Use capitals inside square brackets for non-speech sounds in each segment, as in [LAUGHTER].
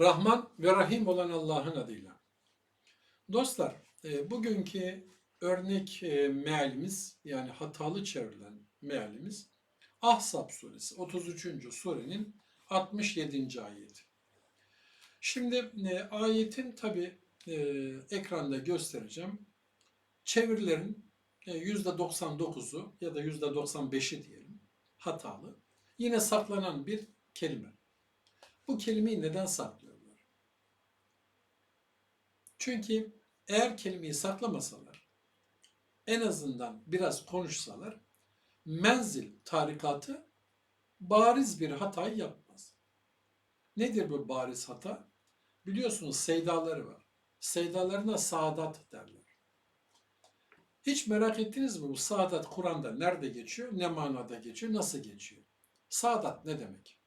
Rahman ve Rahim olan Allah'ın adıyla. Dostlar, e, bugünkü örnek e, mealimiz yani hatalı çevrilen mealimiz Ahzab suresi 33. surenin 67. ayeti. Şimdi e, ayetin tabi ekranda göstereceğim. Çevirilerin e, %99'u ya da %95'i diyelim hatalı. Yine saklanan bir kelime. Bu kelimeyi neden saklıyorlar? Çünkü eğer kelimeyi saklamasalar, en azından biraz konuşsalar, menzil tarikatı bariz bir hatayı yapmaz. Nedir bu bariz hata? Biliyorsunuz seydaları var. Seydalarına saadat derler. Hiç merak ettiniz mi bu saadat Kur'an'da nerede geçiyor, ne manada geçiyor, nasıl geçiyor? Saadat ne demek?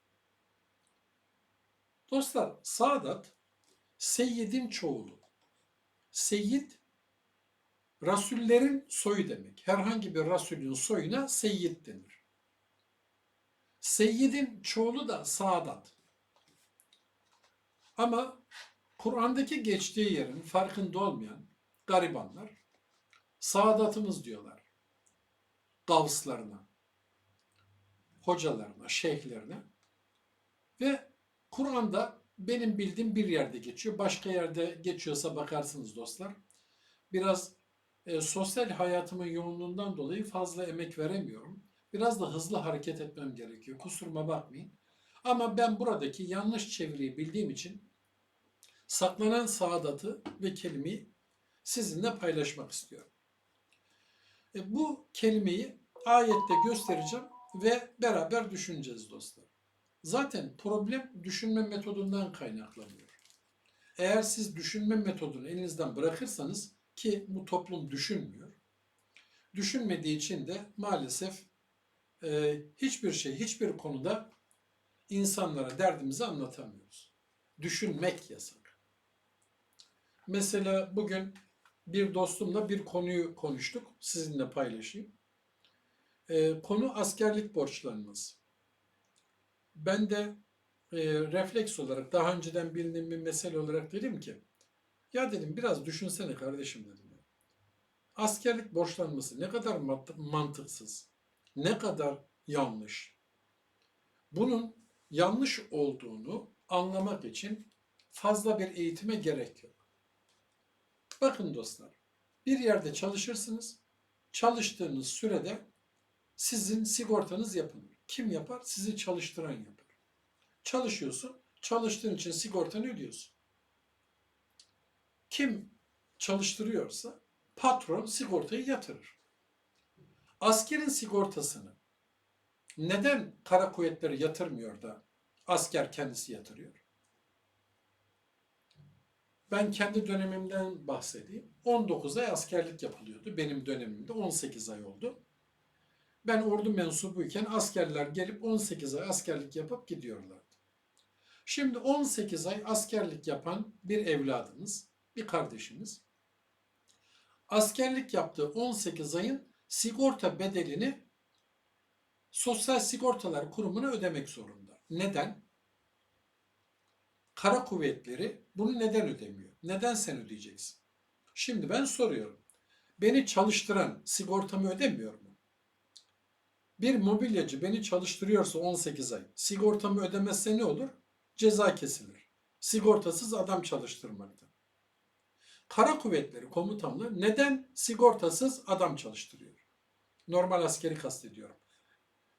Dostlar, saadat seyyidin çoğulu. Seyyid rasullerin soyu demek. Herhangi bir rasulün soyuna seyyid denir. Seyyidin çoğulu da saadat. Ama Kur'an'daki geçtiği yerin farkında olmayan garibanlar saadatımız diyorlar. Gavslarına, hocalarına, şeyhlerine ve Kur'an'da benim bildiğim bir yerde geçiyor. Başka yerde geçiyorsa bakarsınız dostlar. Biraz e, sosyal hayatımın yoğunluğundan dolayı fazla emek veremiyorum. Biraz da hızlı hareket etmem gerekiyor. Kusuruma bakmayın. Ama ben buradaki yanlış çeviriyi bildiğim için saklanan saadatı ve kelimeyi sizinle paylaşmak istiyorum. E, bu kelimeyi ayette göstereceğim ve beraber düşüneceğiz dostlar. Zaten problem düşünme metodundan kaynaklanıyor. Eğer siz düşünme metodunu elinizden bırakırsanız ki bu toplum düşünmüyor. Düşünmediği için de maalesef e, hiçbir şey, hiçbir konuda insanlara derdimizi anlatamıyoruz. Düşünmek yasak. Mesela bugün bir dostumla bir konuyu konuştuk. Sizinle paylaşayım. E, konu askerlik borçlarınız. Ben de e, refleks olarak daha önceden bildiğim bir mesele olarak dedim ki ya dedim biraz düşünsene kardeşim dedim. Askerlik borçlanması ne kadar mantıksız, ne kadar yanlış. Bunun yanlış olduğunu anlamak için fazla bir eğitime gerek yok. Bakın dostlar, bir yerde çalışırsınız, çalıştığınız sürede sizin sigortanız yapılır. Kim yapar? Sizi çalıştıran yapar. Çalışıyorsun, çalıştığın için sigortanı ödüyorsun. Kim çalıştırıyorsa patron sigortayı yatırır. Askerin sigortasını neden kara kuvvetleri yatırmıyor da asker kendisi yatırıyor? Ben kendi dönemimden bahsedeyim. 19 ay askerlik yapılıyordu. Benim dönemimde 18 ay oldu. Ben ordu mensubuyken askerler gelip 18 ay askerlik yapıp gidiyorlardı. Şimdi 18 ay askerlik yapan bir evladımız, bir kardeşimiz askerlik yaptığı 18 ayın sigorta bedelini Sosyal Sigortalar Kurumu'na ödemek zorunda. Neden? Kara kuvvetleri bunu neden ödemiyor? Neden sen ödeyeceksin? Şimdi ben soruyorum. Beni çalıştıran sigortamı ödemiyor mu? Bir mobilyacı beni çalıştırıyorsa 18 ay, sigortamı ödemezse ne olur? Ceza kesilir. Sigortasız adam çalıştırmakta. Kara Kuvvetleri Komutanlığı neden sigortasız adam çalıştırıyor? Normal askeri kastediyorum.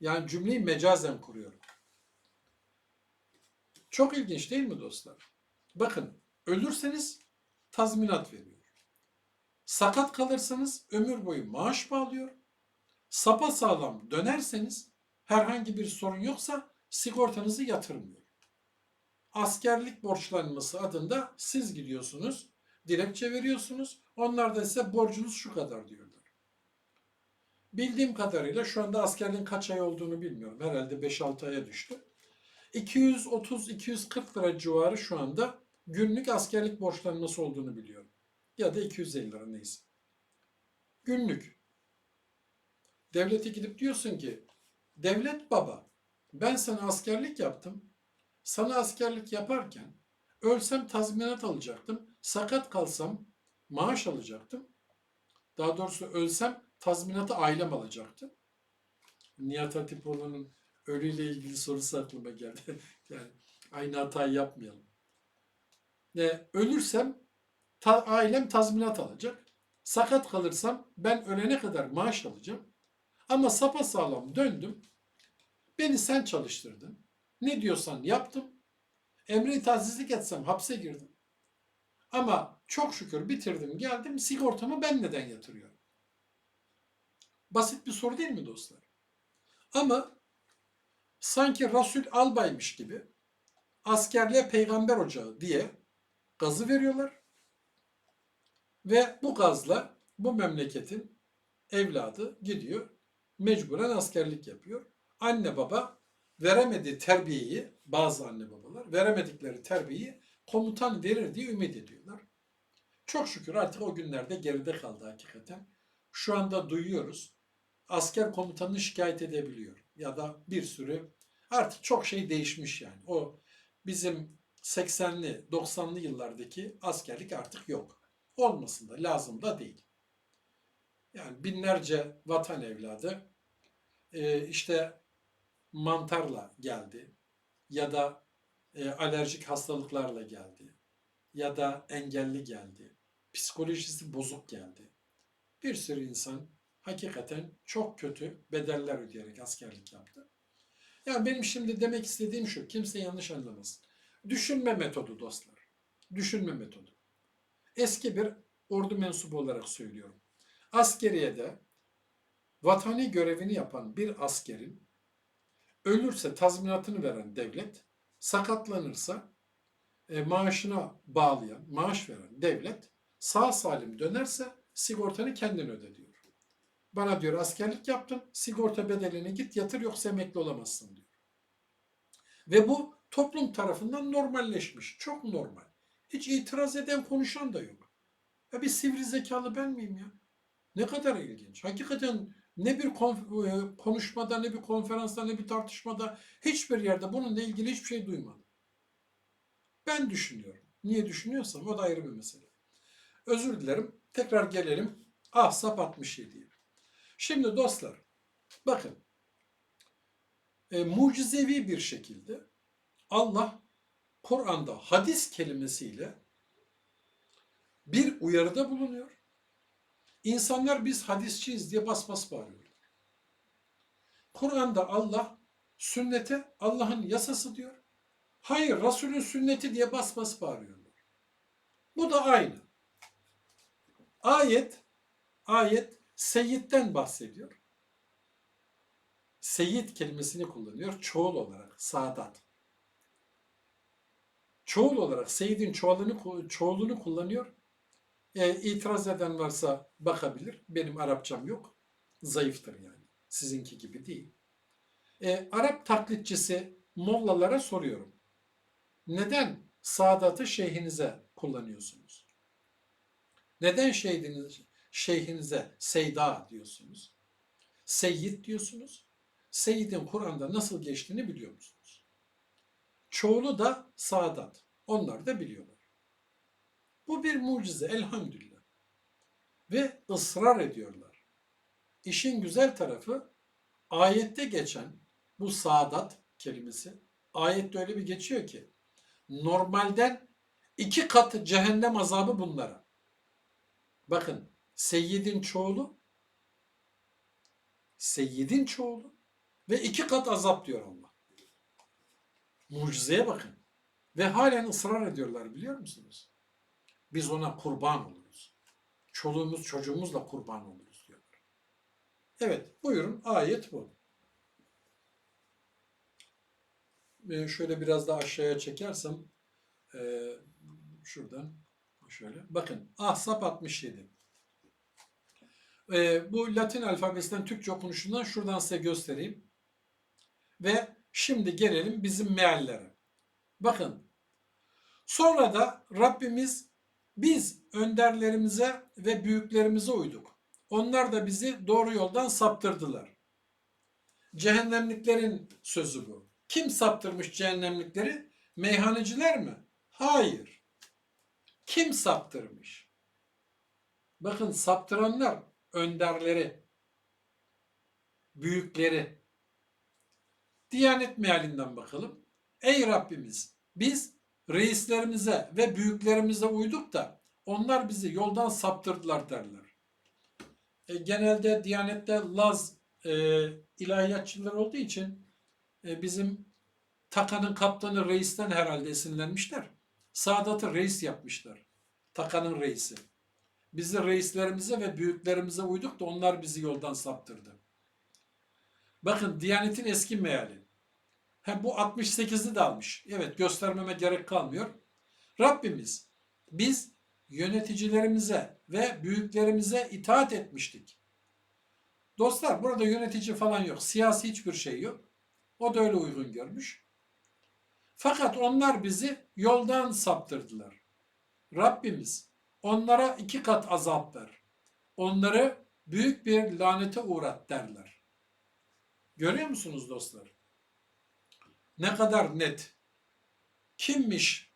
Yani cümleyi mecazen kuruyorum. Çok ilginç değil mi dostlar? Bakın ölürseniz tazminat veriyor. Sakat kalırsanız ömür boyu maaş bağlıyor. Sapa sağlam dönerseniz herhangi bir sorun yoksa sigortanızı yatırmıyor. Askerlik borçlanması adında siz gidiyorsunuz, dilekçe veriyorsunuz. Onlar da size borcunuz şu kadar diyorlar. Bildiğim kadarıyla şu anda askerliğin kaç ay olduğunu bilmiyorum. Herhalde 5-6 aya düştü. 230-240 lira civarı şu anda günlük askerlik borçlanması olduğunu biliyorum. Ya da 250 lira neyse. Günlük. Devlete gidip diyorsun ki devlet baba ben sana askerlik yaptım. Sana askerlik yaparken ölsem tazminat alacaktım. Sakat kalsam maaş alacaktım. Daha doğrusu ölsem tazminatı ailem alacaktı. Nihat Hatipoğlu'nun ölüyle ilgili sorusu aklıma geldi. [LAUGHS] yani aynı hatayı yapmayalım. E, ölürsem ta- ailem tazminat alacak. Sakat kalırsam ben ölene kadar maaş alacağım. Ama sapasağlam döndüm. Beni sen çalıştırdın. Ne diyorsan yaptım. Emre tazizlik etsem hapse girdim. Ama çok şükür bitirdim geldim sigortamı ben neden yatırıyorum? Basit bir soru değil mi dostlar? Ama sanki Resul Albaymış gibi askerliğe peygamber ocağı diye gazı veriyorlar. Ve bu gazla bu memleketin evladı gidiyor mecburen askerlik yapıyor. Anne baba veremediği terbiyeyi bazı anne babalar veremedikleri terbiyeyi komutan verir diye ümit ediyorlar. Çok şükür artık o günlerde geride kaldı hakikaten. Şu anda duyuyoruz. Asker komutanını şikayet edebiliyor. Ya da bir sürü artık çok şey değişmiş yani. O bizim 80'li 90'lı yıllardaki askerlik artık yok. Olmasın da lazım da değil. Yani binlerce vatan evladı e, işte mantarla geldi ya da e, alerjik hastalıklarla geldi ya da engelli geldi. Psikolojisi bozuk geldi. Bir sürü insan hakikaten çok kötü bedeller ödeyerek askerlik yaptı. Yani benim şimdi demek istediğim şu, kimse yanlış anlamasın. Düşünme metodu dostlar. Düşünme metodu. Eski bir ordu mensubu olarak söylüyorum. Askeriyede vatani görevini yapan bir askerin ölürse tazminatını veren devlet, sakatlanırsa e, maaşına bağlayan, maaş veren devlet sağ salim dönerse sigortanı kendin öde diyor. Bana diyor askerlik yaptın, sigorta bedelini git yatır yoksa emekli olamazsın diyor. Ve bu toplum tarafından normalleşmiş. Çok normal. Hiç itiraz eden konuşan da yok. Ya bir sivri zekalı ben miyim ya? Ne kadar ilginç. Hakikaten ne bir e, konuşmada, ne bir konferansta, ne bir tartışmada hiçbir yerde bununla ilgili hiçbir şey duymadım. Ben düşünüyorum. Niye düşünüyorsam o da ayrı bir mesele. Özür dilerim. Tekrar gelelim. Ahzab 67'ye. Şimdi dostlar bakın e, mucizevi bir şekilde Allah Kur'an'da hadis kelimesiyle bir uyarıda bulunuyor. İnsanlar biz hadisçiyiz diye bas bas bağırıyorlar. Kur'an'da Allah sünnete Allah'ın yasası diyor. Hayır Resulün sünneti diye bas bas bağırıyorlar. Bu da aynı. Ayet ayet Seyyid'den bahsediyor. Seyyid kelimesini kullanıyor çoğul olarak Sadat. Çoğul olarak Seyyid'in çoğulunu, çoğulunu kullanıyor. E, itiraz eden varsa bakabilir. Benim Arapçam yok. Zayıftır yani. Sizinki gibi değil. E, Arap taklitçisi mollalara soruyorum. Neden Sadat'ı şeyhinize kullanıyorsunuz? Neden şeyhiniz, şeyhinize Seyda diyorsunuz? Seyyid diyorsunuz. Seyyid'in Kur'an'da nasıl geçtiğini biliyor musunuz? Çoğulu da Sadat. Onlar da biliyorlar. Bu bir mucize elhamdülillah. Ve ısrar ediyorlar. İşin güzel tarafı ayette geçen bu saadat kelimesi ayette öyle bir geçiyor ki normalden iki kat cehennem azabı bunlara. Bakın Seyyid'in çoğulu Seyyid'in çoğulu ve iki kat azap diyor Allah. Mucizeye bakın. Ve halen ısrar ediyorlar biliyor musunuz? Biz ona kurban oluruz. Çoluğumuz çocuğumuzla kurban oluruz diyorlar. Evet buyurun ayet bu. Şöyle biraz daha aşağıya çekersem e, şuradan şöyle. Bakın Ahzab 67. Ee, bu Latin alfabesinden Türkçe okunuşundan şuradan size göstereyim. Ve şimdi gelelim bizim meallere. Bakın. Sonra da Rabbimiz biz önderlerimize ve büyüklerimize uyduk. Onlar da bizi doğru yoldan saptırdılar. Cehennemliklerin sözü bu. Kim saptırmış cehennemlikleri? Meyhaneciler mi? Hayır. Kim saptırmış? Bakın saptıranlar önderleri, büyükleri. Diyanet mealinden bakalım. Ey Rabbimiz biz reislerimize ve büyüklerimize uyduk da onlar bizi yoldan saptırdılar derler. E, genelde Diyanet'te Laz e, ilahiyatçılar olduğu için e, bizim Taka'nın kaptanı reisten herhalde esinlenmişler. Sadat'ı reis yapmışlar. Taka'nın reisi. Biz de reislerimize ve büyüklerimize uyduk da onlar bizi yoldan saptırdı. Bakın Diyanet'in eski meali. Hem bu 68'i de almış. Evet göstermeme gerek kalmıyor. Rabbimiz biz yöneticilerimize ve büyüklerimize itaat etmiştik. Dostlar burada yönetici falan yok. Siyasi hiçbir şey yok. O da öyle uygun görmüş. Fakat onlar bizi yoldan saptırdılar. Rabbimiz onlara iki kat azap ver. Onları büyük bir lanete uğrat derler. Görüyor musunuz dostlar? Ne kadar net. Kimmiş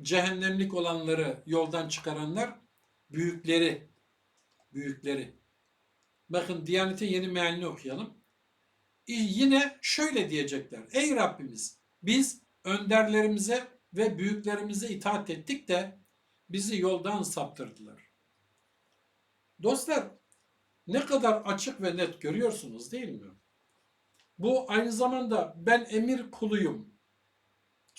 cehennemlik olanları yoldan çıkaranlar? Büyükleri. Büyükleri. Bakın Diyanet'in yeni mealini okuyalım. E, Yine şöyle diyecekler. Ey Rabbimiz biz önderlerimize ve büyüklerimize itaat ettik de bizi yoldan saptırdılar. Dostlar ne kadar açık ve net görüyorsunuz değil mi? Bu aynı zamanda ben emir kuluyum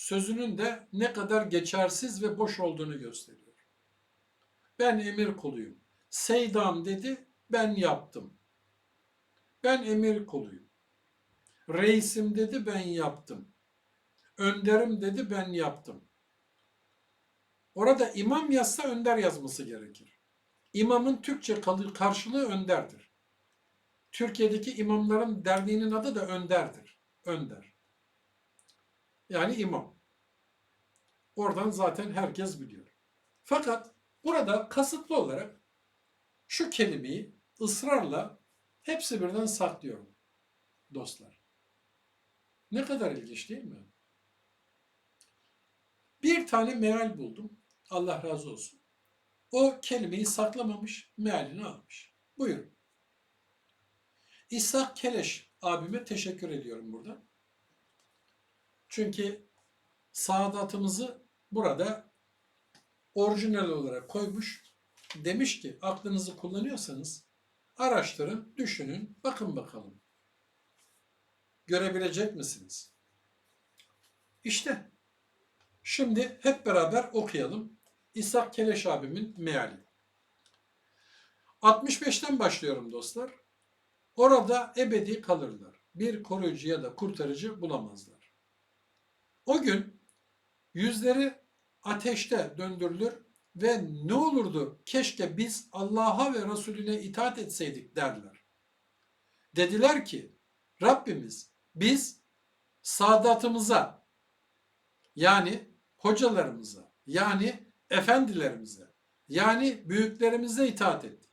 sözünün de ne kadar geçersiz ve boş olduğunu gösteriyor. Ben emir kuluyum. Seydam dedi, ben yaptım. Ben emir kuluyum. Reisim dedi, ben yaptım. Önderim dedi, ben yaptım. Orada imam yazsa önder yazması gerekir. İmamın Türkçe karşılığı önderdir. Türkiye'deki imamların derneğinin adı da önderdir. Önder. Yani imam. Oradan zaten herkes biliyor. Fakat burada kasıtlı olarak şu kelimeyi ısrarla hepsi birden saklıyorum dostlar. Ne kadar ilginç değil mi? Bir tane meal buldum. Allah razı olsun. O kelimeyi saklamamış, mealini almış. Buyurun. İshak Keleş abime teşekkür ediyorum burada. Çünkü saadatımızı burada orijinal olarak koymuş. Demiş ki aklınızı kullanıyorsanız araştırın, düşünün, bakın bakalım. Görebilecek misiniz? İşte şimdi hep beraber okuyalım. İshak Keleş abimin meali. 65'ten başlıyorum dostlar. Orada ebedi kalırlar. Bir koruyucu ya da kurtarıcı bulamazlar. O gün yüzleri ateşte döndürülür ve ne olurdu keşke biz Allah'a ve Resulüne itaat etseydik derler. Dediler ki Rabbimiz biz saadatımıza yani hocalarımıza yani efendilerimize yani büyüklerimize itaat ettik.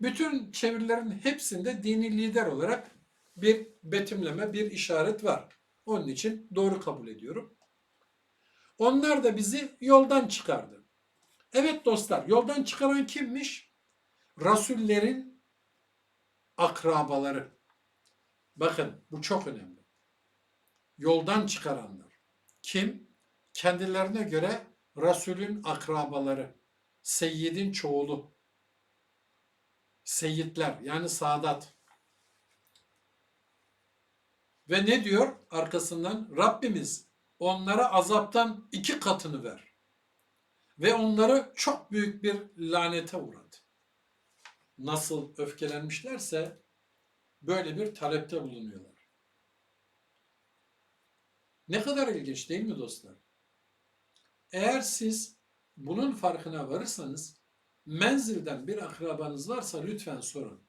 Bütün çevirilerin hepsinde dini lider olarak bir betimleme, bir işaret var. Onun için doğru kabul ediyorum. Onlar da bizi yoldan çıkardı. Evet dostlar, yoldan çıkaran kimmiş? Rasullerin akrabaları. Bakın bu çok önemli. Yoldan çıkaranlar. Kim? Kendilerine göre Resulün akrabaları. Seyyidin çoğulu. Seyyidler yani Sadat. Ve ne diyor arkasından? Rabbimiz onlara azaptan iki katını ver. Ve onları çok büyük bir lanete uğrat. Nasıl öfkelenmişlerse böyle bir talepte bulunuyorlar. Ne kadar ilginç değil mi dostlar? Eğer siz bunun farkına varırsanız menzilden bir akrabanız varsa lütfen sorun.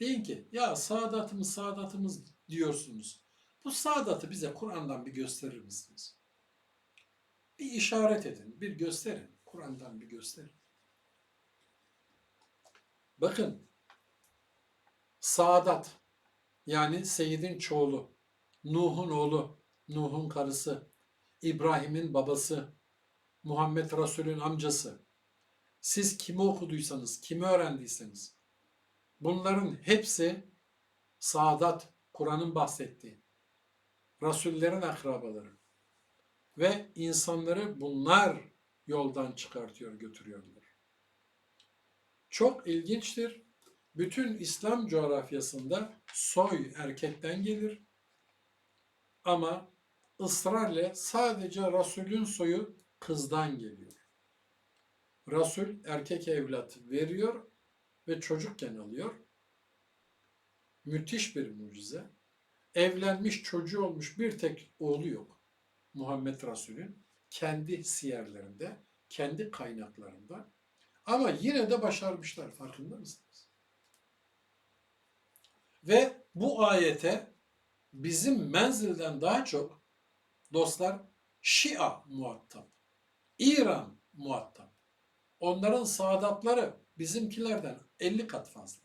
Deyin ki ya saadatımız saadatımız diyorsunuz. Bu saadatı bize Kur'an'dan bir gösterir misiniz? Bir işaret edin, bir gösterin. Kur'an'dan bir gösterin. Bakın, Saadat yani Seyyid'in çoğulu, Nuh'un oğlu, Nuh'un karısı, İbrahim'in babası, Muhammed Resul'ün amcası. Siz kimi okuduysanız, kimi öğrendiyseniz bunların hepsi Saadat, Kur'an'ın bahsettiği. Rasullerin akrabaları. Ve insanları bunlar yoldan çıkartıyor, götürüyorlar. Çok ilginçtir. Bütün İslam coğrafyasında soy erkekten gelir. Ama ısrarla sadece Resulün soyu kızdan geliyor. Resul erkek evlat veriyor ve çocukken alıyor. Müthiş bir mucize. Evlenmiş çocuğu olmuş bir tek oğlu yok. Muhammed Resul'ün kendi siyerlerinde, kendi kaynaklarında. Ama yine de başarmışlar farkında mısınız? Ve bu ayete bizim menzilden daha çok dostlar Şia muhatap. İran muhatap. Onların saadatları bizimkilerden 50 kat fazla.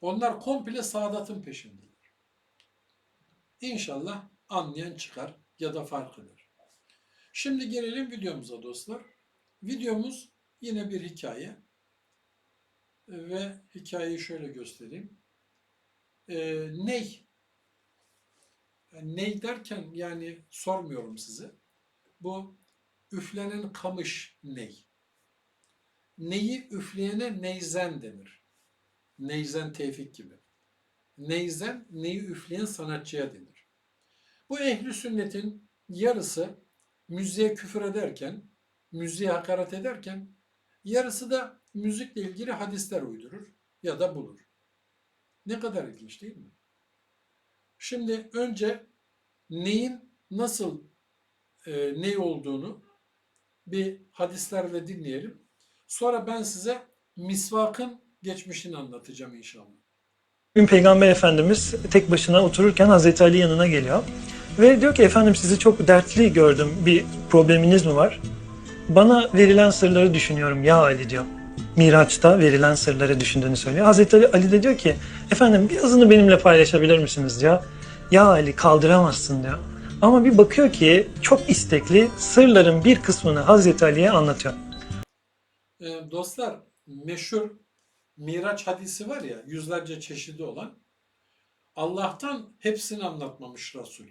Onlar komple saadatın peşindeler. İnşallah anlayan çıkar ya da fark eder. Şimdi gelelim videomuza dostlar. Videomuz yine bir hikaye. Ve hikayeyi şöyle göstereyim. Ee, ney? Ney derken yani sormuyorum size. Bu üflenen kamış ney. Neyi üfleyene neyzen denir. Neyzen Tevfik gibi. Neyzen, neyi üfleyen sanatçıya denir. Bu ehli sünnetin yarısı müziğe küfür ederken, müziğe hakaret ederken, yarısı da müzikle ilgili hadisler uydurur ya da bulur. Ne kadar ilginç değil mi? Şimdi önce neyin nasıl e, ney olduğunu bir hadislerle dinleyelim. Sonra ben size misvakın geçmişini anlatacağım inşallah. Gün Peygamber Efendimiz tek başına otururken Hazreti Ali yanına geliyor. Ve diyor ki efendim sizi çok dertli gördüm. Bir probleminiz mi var? Bana verilen sırları düşünüyorum ya Ali diyor. Miraç'ta verilen sırları düşündüğünü söylüyor. Hazreti Ali, Ali de diyor ki efendim birazını benimle paylaşabilir misiniz diyor. Ya Ali kaldıramazsın diyor. Ama bir bakıyor ki çok istekli sırların bir kısmını Hazreti Ali'ye anlatıyor. Ee, dostlar meşhur Miraç hadisi var ya yüzlerce çeşidi olan Allah'tan hepsini anlatmamış Resul.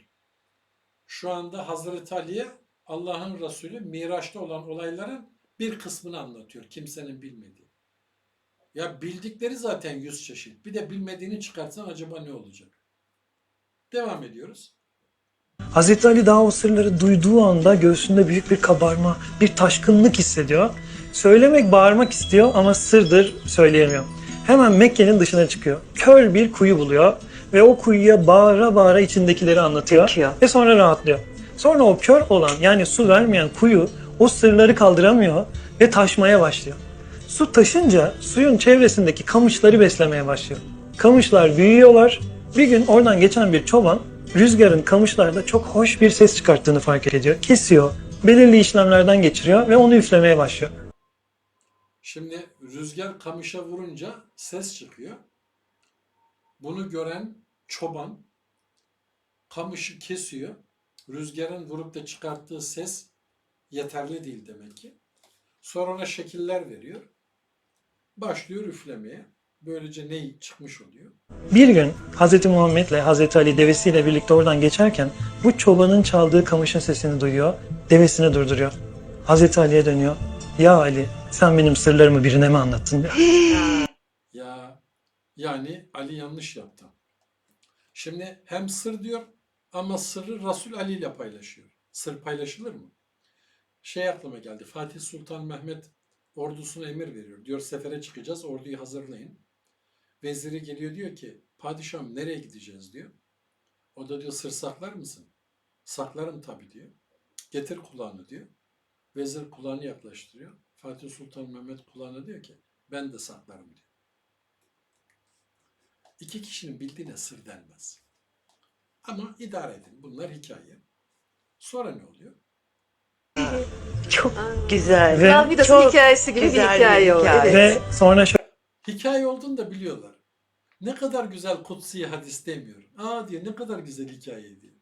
Şu anda Hazreti Ali'ye Allah'ın Resulü Miraç'ta olan olayların bir kısmını anlatıyor kimsenin bilmediği. Ya bildikleri zaten yüz çeşit. Bir de bilmediğini çıkartsan acaba ne olacak? Devam ediyoruz. Hazreti Ali daha o sırları duyduğu anda göğsünde büyük bir kabarma, bir taşkınlık hissediyor. Söylemek, bağırmak istiyor ama sırdır söyleyemiyor. Hemen Mekke'nin dışına çıkıyor. Kör bir kuyu buluyor ve o kuyuya bağıra bağıra içindekileri anlatıyor Bakıyor. ve sonra rahatlıyor. Sonra o kör olan yani su vermeyen kuyu o sırları kaldıramıyor ve taşmaya başlıyor. Su taşınca suyun çevresindeki kamışları beslemeye başlıyor. Kamışlar büyüyorlar. Bir gün oradan geçen bir çoban rüzgarın kamışlarda çok hoş bir ses çıkarttığını fark ediyor. Kesiyor, belirli işlemlerden geçiriyor ve onu üflemeye başlıyor. Şimdi rüzgar kamışa vurunca ses çıkıyor. Bunu gören çoban kamışı kesiyor. Rüzgarın vurup da çıkarttığı ses yeterli değil demek ki. Sonra ona şekiller veriyor. Başlıyor üflemeye. Böylece ney çıkmış oluyor. Bir gün Hz. Muhammed ile Hz. Ali devesiyle birlikte oradan geçerken bu çobanın çaldığı kamışın sesini duyuyor, devesini durduruyor. Hz. Ali'ye dönüyor. Ya Ali sen benim sırlarımı birine mi anlattın diyor. [GASPS] Ya yani Ali yanlış yaptı. Şimdi hem sır diyor ama sırrı Resul Ali ile paylaşıyor. Sır paylaşılır mı? Şey aklıma geldi. Fatih Sultan Mehmet ordusuna emir veriyor. Diyor sefere çıkacağız orduyu hazırlayın. Veziri geliyor diyor ki padişahım nereye gideceğiz diyor. O da diyor sır saklar mısın? Saklarım tabii diyor. Getir kulağını diyor. Vezir kulağını yaklaştırıyor. Fatih Sultan Mehmet kulağına diyor ki ben de saklarım diyor. İki kişinin bildiğine sır denmez. Ama idare edin. Bunlar hikaye. Sonra ne oluyor? Çok güzel. Ve- Davidas'ın Çok hikayesi gibi bir güzel bir hikaye o. hikaye. Evet. Ve sonra şöyle Hikaye olduğunu da biliyorlar. Ne kadar güzel kutsi hadis demiyor. Aa diyor ne kadar güzel hikaye diyor.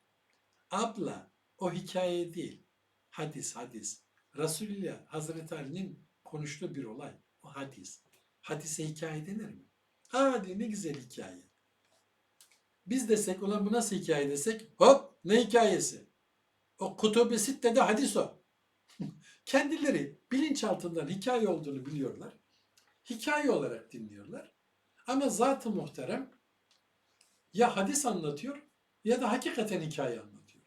Abla O hikaye değil. Hadis, hadis. Resulullah Hazreti Ali'nin konuştuğu bir olay. O hadis. Hadise hikaye denir mi? Hadi ne güzel hikaye. Biz desek ulan bu nasıl hikaye desek hop ne hikayesi? O kutubu sitte de hadis o. [LAUGHS] Kendileri bilinçaltından hikaye olduğunu biliyorlar. Hikaye olarak dinliyorlar. Ama zat-ı muhterem ya hadis anlatıyor ya da hakikaten hikaye anlatıyor.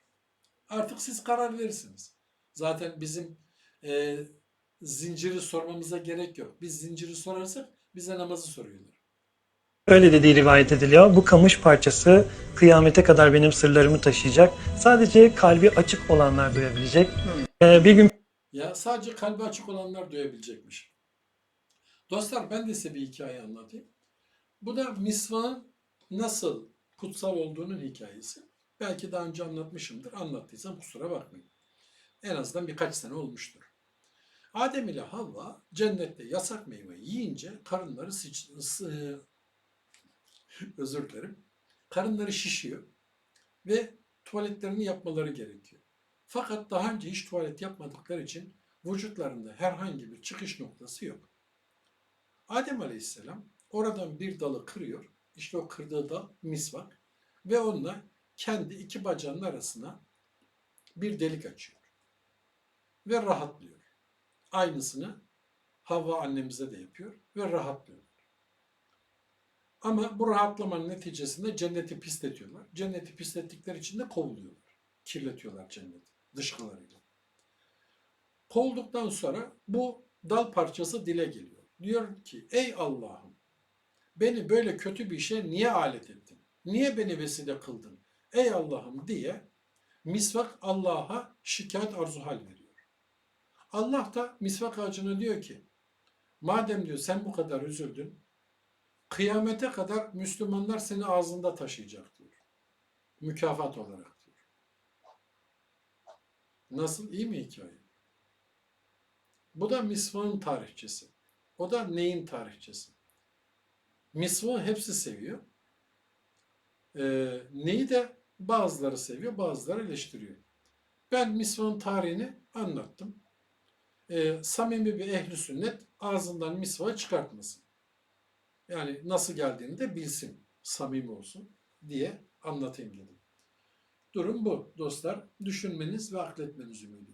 Artık siz karar verirsiniz. Zaten bizim e, zinciri sormamıza gerek yok. Biz zinciri sorarsak bize namazı soruyorlar. Öyle dediği rivayet ediliyor. Bu kamış parçası kıyamete kadar benim sırlarımı taşıyacak. Sadece kalbi açık olanlar duyabilecek. Ee, bir gün Ya sadece kalbi açık olanlar duyabilecekmiş. Dostlar ben de size bir hikaye anlatayım. Bu da misvanın nasıl kutsal olduğunun hikayesi. Belki daha önce anlatmışımdır. Anlattıysam kusura bakmayın. En azından birkaç sene olmuştur. Adem ile Havva cennette yasak meyve yiyince karınları sıç, sı- [LAUGHS] özür dilerim. Karınları şişiyor ve tuvaletlerini yapmaları gerekiyor. Fakat daha önce hiç tuvalet yapmadıkları için vücutlarında herhangi bir çıkış noktası yok. Adem Aleyhisselam oradan bir dalı kırıyor. İşte o kırdığı dal misvak ve onunla kendi iki bacağının arasına bir delik açıyor. Ve rahatlıyor. Aynısını Havva annemize de yapıyor ve rahatlıyor. Ama bu rahatlamanın neticesinde cenneti pisletiyorlar. Cenneti pislettikleri için de kovuluyorlar. Kirletiyorlar cenneti dışkılarıyla. Kovulduktan sonra bu dal parçası dile geliyor. Diyor ki ey Allah'ım beni böyle kötü bir işe niye alet ettin? Niye beni vesile kıldın? Ey Allah'ım diye misvak Allah'a şikayet arzu hal veriyor. Allah da misvak ağacına diyor ki madem diyor sen bu kadar üzüldün kıyamete kadar Müslümanlar seni ağzında taşıyacak diyor. Mükafat olarak diyor. Nasıl? iyi mi hikaye? Bu da misvağın tarihçesi. O da neyin tarihçesi? Misvağı hepsi seviyor. Ee, neyi de bazıları seviyor, bazıları eleştiriyor. Ben misvağın tarihini anlattım. Ee, samimi bir ehli sünnet ağzından misvağı çıkartmasın. Yani nasıl geldiğini de bilsin, samimi olsun diye anlatayım dedim. Durum bu dostlar. Düşünmeniz ve akletmeniz ümidiyle.